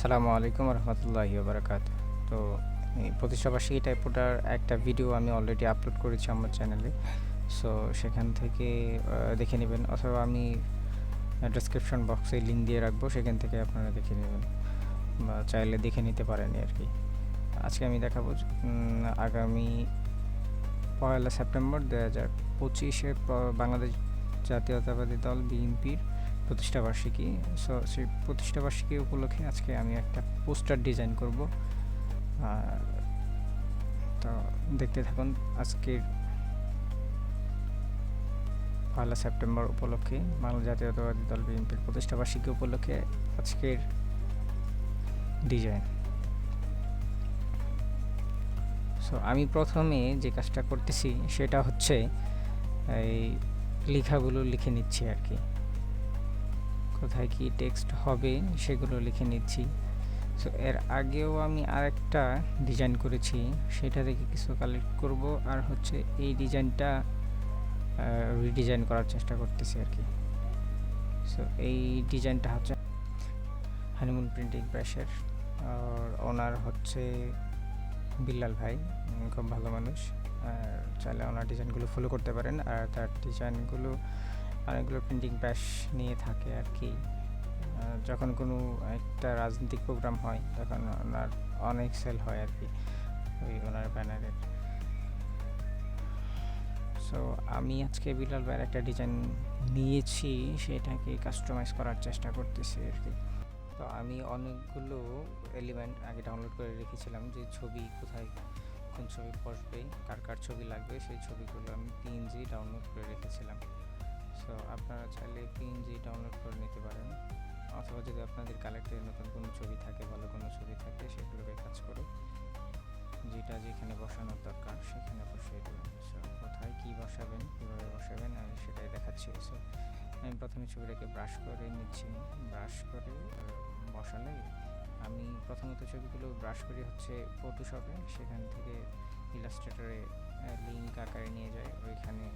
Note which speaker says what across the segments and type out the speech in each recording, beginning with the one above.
Speaker 1: সালামু আলাইকুম রহমতুল্লাহি বারাকাত তো প্রতিষ্ঠাবার্ষিকী টাইপোটার একটা ভিডিও আমি অলরেডি আপলোড করেছি আমার চ্যানেলে সো সেখান থেকে দেখে নেবেন। অথবা আমি ডেসক্রিপশন বক্সে লিঙ্ক দিয়ে রাখব, সেখান থেকে আপনারা দেখে নেবেন। বা চাইলে দেখে নিতে পারেন আর কি। আজকে আমি দেখাবো আগামী পয়লা সেপ্টেম্বর দু হাজার পঁচিশে বাংলাদেশ জাতীয়তাবাদী দল বিএনপির প্রতিষ্ঠাবার্ষিকী সো সেই প্রতিষ্ঠাবার্ষিকী উপলক্ষে আজকে আমি একটা পোস্টার ডিজাইন করব। তো দেখতে থাকুন, আজকের পয়লা সেপ্টেম্বর উপলক্ষে বাংলা জাতীয়তাবাদী দল বিএনপির প্রতিষ্ঠাবার্ষিকী উপলক্ষে আজকের ডিজাইন। সো আমি প্রথমে যে কাজটা করতেছি সেটা হচ্ছে এই লেখাগুলো লিখে নিচ্ছি আর কি। কোথায় কি টেক্সট হবে সেগুলো লিখে নিচ্ছি। সো এর আগেও আমি আরেকটা ডিজাইন করেছি, সেটা থেকে কিছু কালেক্ট করব। আর হচ্ছে এই ডিজাইনটা রিডিজাইন করার চেষ্টা করতেছি আর কি। সো এই ডিজাইনটা হচ্ছে হানিমুন প্রিন্টিং প্রেসের আর ওনার হচ্ছে বিল্লাল ভাই খুব ভালো মানুষ। আর চাইলে ওনার ডিজাইনগুলো ফলো করতে পারেন। আর তার ডিজাইনগুলো অনেকগুলো প্রিন্টিং প্রেস নিয়ে থাকে আর কি। যখন কোনো একটা রাজনৈতিক প্রোগ্রাম হয়, তখন ওনার অনেক সেল হয় আর কি, ওই ওনার ব্যানারের সো আমি আজকে বিলাল ভাইয়ের একটা ডিজাইন নিয়েছি, সেটাকে কাস্টমাইজ করার চেষ্টা করতেছি আর কি। তো আমি অনেকগুলো এলিমেন্ট আগে ডাউনলোড করে রেখেছিলাম, যে ছবি কোথায় কোন ছবি বসবে, কার কার ছবি লাগবে, সেই ছবিগুলো আমি পিএনজি ডাউনলোড করে রেখেছিলাম। সো আপনারা চাইলে পিএনজি ডাউনলোড করে নিতে পারেন। অথবা যদি আপনাদের কালেক্টরে নতুন কোনো ছবি থাকে, ভালো কোনো ছবি থাকে, সেগুলোকে কাজ করে যেটা যেখানে বসানোর দরকার, সেখানে বসিয়ে দেবেন। সো কোথায় কী বসাবেন, কীভাবে বসাবেন, আমি সেটাই দেখাচ্ছি। সো আমি প্রথমে ছবিটাকে ব্রাশ করে নিচ্ছি। ব্রাশ করে বসালে আমি প্রথমত ছবিগুলো ব্রাশ করি হচ্ছে ফটোশপে সেখান থেকে ইলাস্ট্রেটরে লিঙ্ক আকারে নিয়ে যায় ওইখানে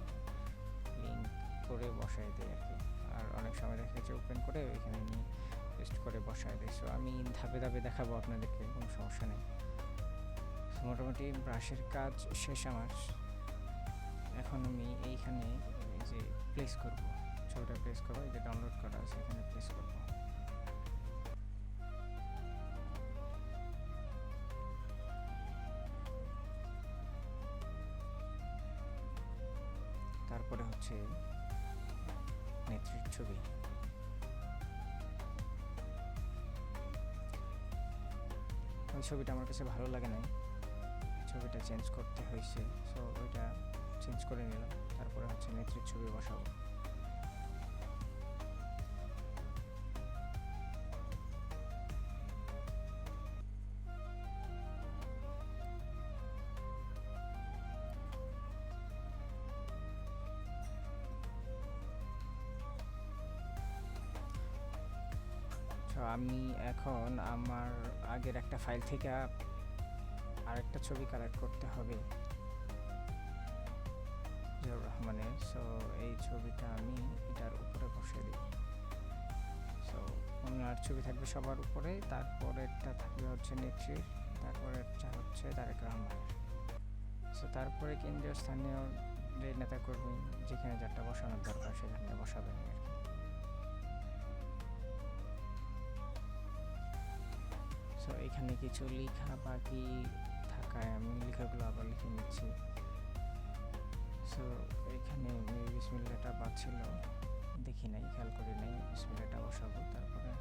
Speaker 1: লিঙ্ক করে বসায় দেয় আর কি। আর অনেক সময় দেখা যাচ্ছে ওপেন করে ওইখানে নিয়ে পেস্ট করে বসায় দেয়। সো আমি ধাপে ধাপে দেখাবো আপনাদেরকে, কোনো সমস্যা নেই। মোটামুটি ব্রাশের কাজ শেষ আমার। এখন আমি এইখানে এই যে প্লেস করব। ছবিটা প্লেস করব, এই যে ডাউনলোড করা আছে, এখানে প্লেস করব। তারপরে হচ্ছে ছবিটা আমার কাছে ভালো লাগে নাই। ছবিটা চেঞ্জ করতে হয়েছে সো ওইটা চেঞ্জ করে নিলাম, তারপরে হচ্ছে নেত্রীর ছবি বসাবো। আমি এখন আমার আগের একটা ফাইল থেকে আরেকটা ছবি কালেক্ট করতে হবে। জিয়াউর রহমানের। সো এই ছবিটা আমি এটার উপরে বসে দিই। সো ওনার ছবি থাকবে সবার উপরে। তারপরেরটা থাকবে হচ্ছে নেত্রীর। তারপরেরটা হচ্ছে তারেক রহমানের। সো তারপরে কেন্দ্রীয় স্থানীয় যে নেতাকর্মী যেখানে যারটা বসানোর দরকার সেখানটা বসাবেন। সো এখানে কিছু লেখা বাকি থাকায় আমি লেখাগুলো আবার লিখে নিচ্ছি। সো এখানে বিসমিল্লাটা বাদ ছিল দেখি নাই, খেয়াল করি নাই। বিসমিল্লাটা বসাবো, তারপরে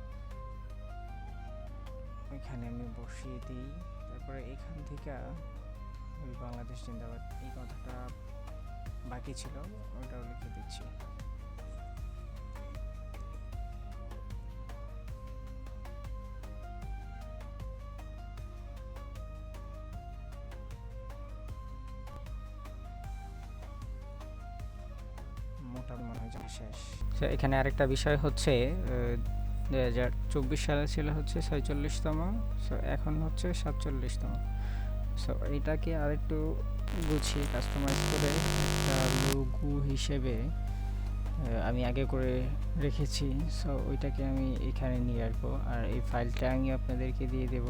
Speaker 1: এখানে আমি বসিয়ে দিই। তারপরে এখান থেকে ওই বাংলাদেশ জিন্দাবাদ, এই কথাটা বাকি ছিল ওটাও লিখে দিচ্ছি। মনে হয় শেষ এখানে আরেকটা বিষয় হচ্ছে দু হাজার চব্বিশ সালে ছিল হচ্ছে ছয়চল্লিশতম সো এখন হচ্ছে সাতচল্লিশতম। সো এটাকে আরেকটু গুছিয়ে কাস্টমাইজ করে একটা লঘু হিসেবে আমি আগে করে রেখেছি। সো ওইটাকে আমি এখানে নিয়ে আসব। আর এই ফাইলটা আমি আপনাদেরকে দিয়ে দেব।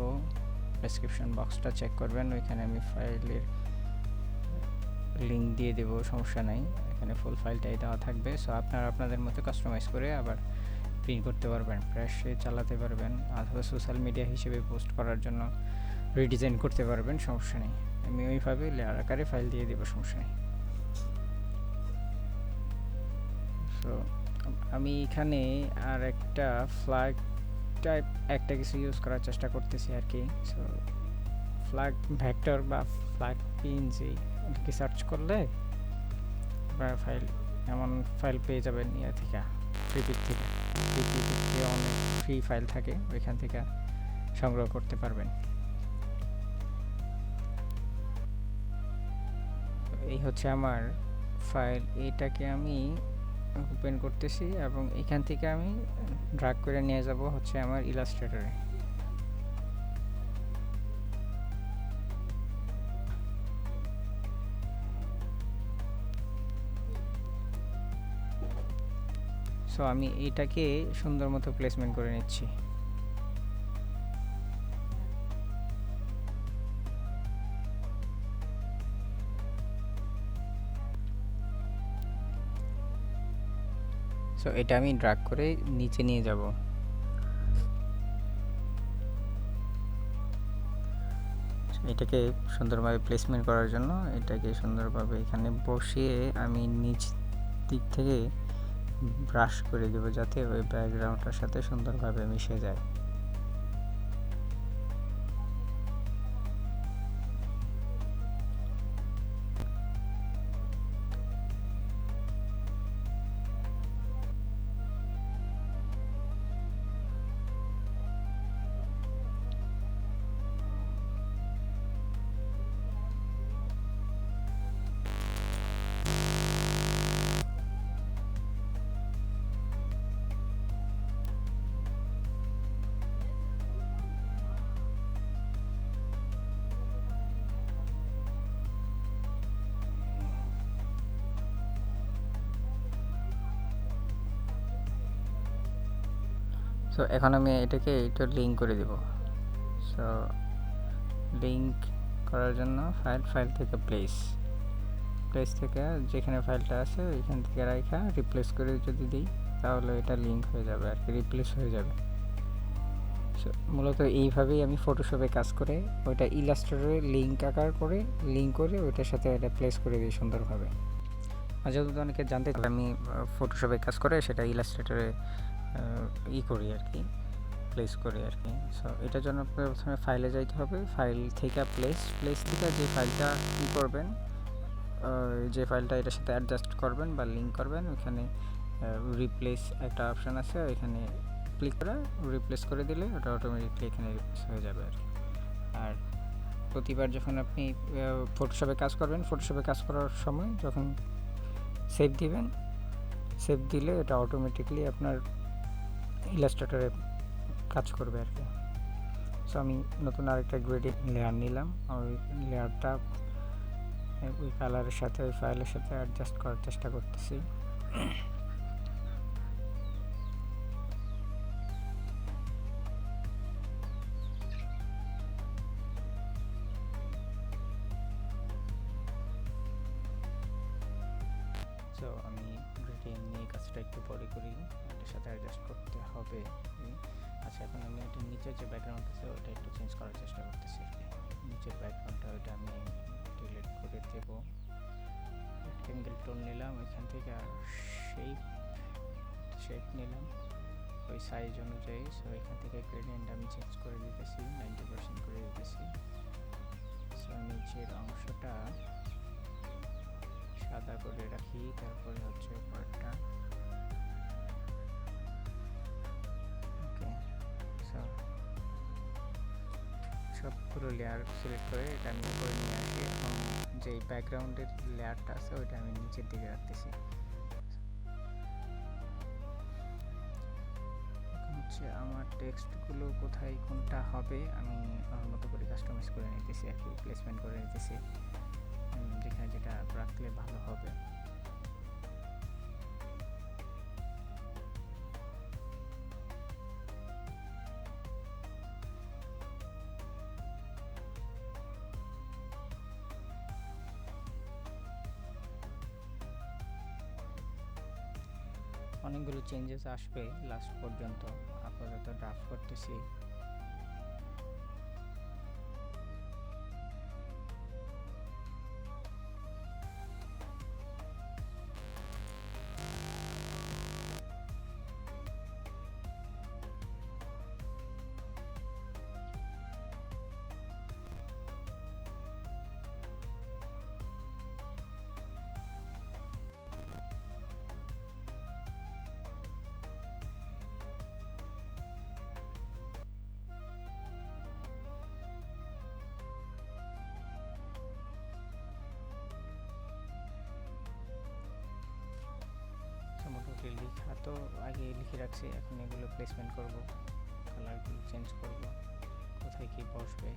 Speaker 1: ডেসক্রিপশন বক্সটা চেক করবেন। ওইখানে আমি ফাইলের লিঙ্ক দিয়ে দেব, সমস্যা নাই। এখানে ফুল ফাইলটাই দেওয়া থাকবে। সো আপনারা আপনাদের মতো কাস্টমাইজ করে আবার প্রিন্ট করতে পারবেন প্রেসে চালাতে পারবেন অথবা সোশ্যাল মিডিয়া হিসেবে পোস্ট করার জন্য রিডিজাইন করতে পারবেন, সমস্যা নেই। আমি ওইভাবে লেয়ার আকারে ফাইল দিয়ে দেবো, সমস্যা নেই। সো আমি এখানে আর একটা ফ্ল্যাগ টাইপ একটা কিছু ইউজ করার চেষ্টা করতেছি আর কি সো ফ্ল্যাগ ভ্যাক্টর বা ফ্ল্যাগ পিন যে কি সার্চ করলে ফাইল এমন ফাইল পেয়ে যাবেন ইয়ে থেকে ফ্রিপিক থেকে। ফ্রিপিক থেকে অনেক ফ্রি ফাইল থাকে, ওইখান থেকে সংগ্রহ করতে পারবেন। এই হচ্ছে আমার ফাইল এইটাকে আমি ওপেন করতেছি এবং এখান থেকে আমি ড্রাগ করে নিয়ে যাব হচ্ছে আমার ইলাস্ট্রেটরে সো আমি এটাকে সুন্দর মতো প্লেসমেন্ট করে নিচ্ছি। সো এটা আমি ড্রাগ করে নিচে নিয়ে যাব। এটাকে সুন্দরভাবে প্লেসমেন্ট করার জন্য, এটাকে সুন্দরভাবে এখানে বসিয়ে আমি নিচ দিক থেকে ব্রাশ করে দেবো যাতে ওই ব্যাকগ্রাউন্ডটার সাথে সুন্দরভাবে মিশে যায়। সো এখন আমি এটাকে একটু লিঙ্ক করে দেব। সো লিঙ্ক করার জন্য ফাইল ফাইল থেকে প্লেস প্লেস থেকে যেখানে ফাইলটা আছে, ওইখান থেকে রাখা রিপ্লেস করে যদি দিই, তাহলে এটা লিঙ্ক হয়ে যাবে, আর কি রিপ্লেস হয়ে যাবে। সো মূলত এইভাবেই আমি ফটোশপে কাজ করে, ওইটা ইলাস্ট্রেটরে লিঙ্ক আকার করে লিঙ্ক করে ওইটার সাথে এটা প্লেস করে দিই সুন্দরভাবে। যেহেতু অনেকে জানতে আমি ফটোশপে কাজ করে, সেটা ইলাস্ট্রেটরে ই করি আর কি প্লেস করি আর কি। সো এটার জন্য আপনার প্রথমে ফাইলে যাইতে হবে। ফাইল থেকে প্লেস প্লেস থেকে যে ফাইলটা ই করবেন যে ফাইলটা এটার সাথে অ্যাডজাস্ট করবেন বা লিঙ্ক করবেন, ওখানে রিপ্লেস একটা অপশান আছে, ওইখানে ক্লিক করে রিপ্লেস করে দিলে ওটা অটোমেটিকলি এখানে রিপ্লেস হয়ে যাবে আর কি। আর প্রতিবার যখন আপনি ফটোশপে কাজ করবেন ফটোশপে কাজ করার সময় যখন সেভ দিবেন সেভ দিলে এটা অটোমেটিকলি আপনার ইলাস্ট্রেটরে কাজ করবে আর কি। সো আমি নতুন আরেকটা গ্রেডিং লেয়ার নিলাম। ওই লেয়ারটা ওই কালারের সাথে, ওই ফাইলের সাথে অ্যাডজাস্ট করার চেষ্টা করতেছি। আমি গ্রেডিং নিয়ে কাজটা একটু পরে করি। সাথে অ্যাডজাস্ট করতে হবে। আচ্ছা এখন আমি এটা নিচের যে ব্যাকগ্রাউন্ড আছে, ওটা একটু চেঞ্জ করার চেষ্টা করতেছি আর কি। নিচের ব্যাকগ্রাউন্ডটা ওইটা আমি ডিলিট করে দেব। রেক্টেঙ্গেল টোন নিলাম, ওইখান থেকে আর শেপ শেপ নিলাম। ওই সাইজ অনুযায়ী সো এখান থেকে গ্রেডিয়েন্ট আমি চেঞ্জ করে দিতেছি নাইনটি পার্সেন্ট করে দিতেছি। সো নিচের অংশটা সাদা করে রাখি, তারপরে হচ্ছে উপরটা সব পুরো লেয়ার সিলেক্ট করে এটা আমি উপরে নিয়ে আসি এবং যেই ব্যাকগ্রাউন্ডের লেয়ারটা আছে ওইটা আমি নিচের দিকে রাখতেছি। হচ্ছে আমার টেক্সটগুলো কোথায় কোনটা হবে আমি আমার মতো করে কাস্টমাইজ করে নিতেছি আর কি প্লেসমেন্ট করে নিতেছি। যেখানে যেটা রাখলে ভালো হবে। অনেকগুলো চেঞ্জেস আসবে লাস্ট পর্যন্ত। আপাতত ড্রাফট করতেছি। মোটামুটি লেখা তো আগে লিখে রাখছি, এখন এগুলো প্লেসমেন্ট করব কালারগুলো চেঞ্জ করব, কোথায় কী বসবে।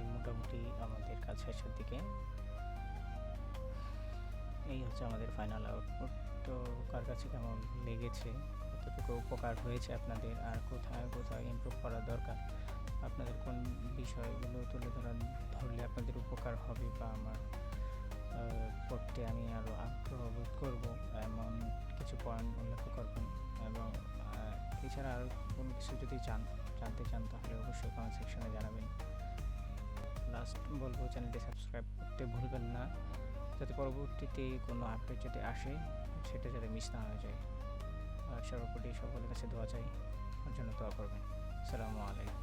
Speaker 1: মোটামুটি আমাদের কাজ শেষের দিকে। এই হচ্ছে আমাদের ফাইনাল আউটপুট তো কার কাছে কেমন লেগেছে? কতটুকু উপকার হয়েছে আপনাদের? আর কোথায় কোথায় ইমপ্রুভ করা দরকার? আপনাদের কোন বিষয়গুলো তুলে ধরা ধরলে আপনাদের উপকার হবে বা আমার পড়তে আমি আরও আগ্রহ বোধ করব, এমন কিছু পয়েন্ট উল্লেখ করবেন। এবং এছাড়া আরও কোনো কিছু যদি চান, জানতে চান, তাহলে অবশ্যই কমেন্ট সেকশনে জানাবেন। লাস্ট বলব চ্যানেলটি সাবস্ক্রাইব করতে ভুলবেন না। যাতে পরবর্তীতে কোনো আপডেট যদি আসে, সেটা যাতে মিস না হয়ে যায়। আর সর্বোপরি সকলের কাছে দোয়া চাই। ওর জন্য দোয়া করবেন। আসসালামু আলাইকুম।